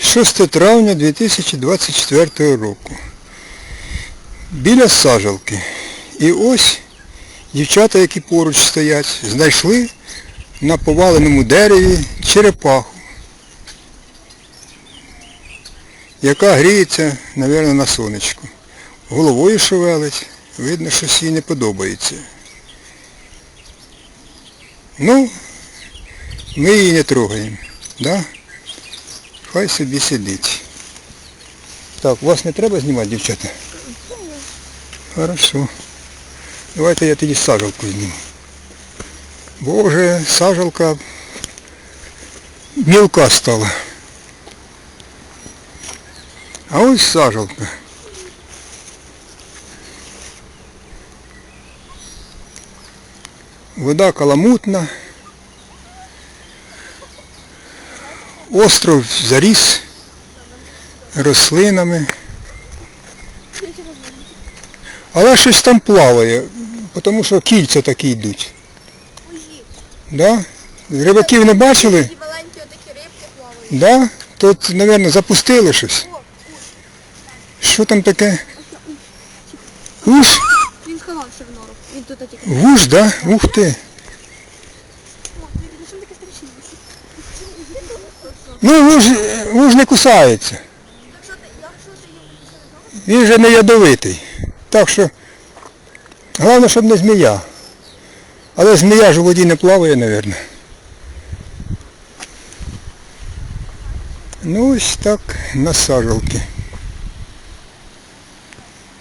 6 травня 2024 року. Біля сажалки. І ось дівчата, які поруч стоять, знайшли на поваленому дереві черепаху, яка гріється, мабуть, на сонечку. Головою шевелить, видно, щось їй не подобається. Ну, ми її не трогаємо. Да? Хай собі сидить. Так, вас не треба знімати, дівчата? Хорошо. Давайте я тоді сажалку зніму. Боже, сажалка мілка стала. А ось сажалка. Вода каламутна. Остров заріс рослинами. Але щось там плаває, тому що кільця такі йдуть. Да? Рибаків не бачили? Да? Тут, мабуть, запустили щось. Що там таке? Уж? Він сховався в нору. Він тут. Вуж, да? Ух ти. Ну, вуж, вуж не кусається. Він же не ядовитий. Так що, головне, щоб не змія. Але змія ж у воді не плаває, мабуть. Ну ось так на сажалки.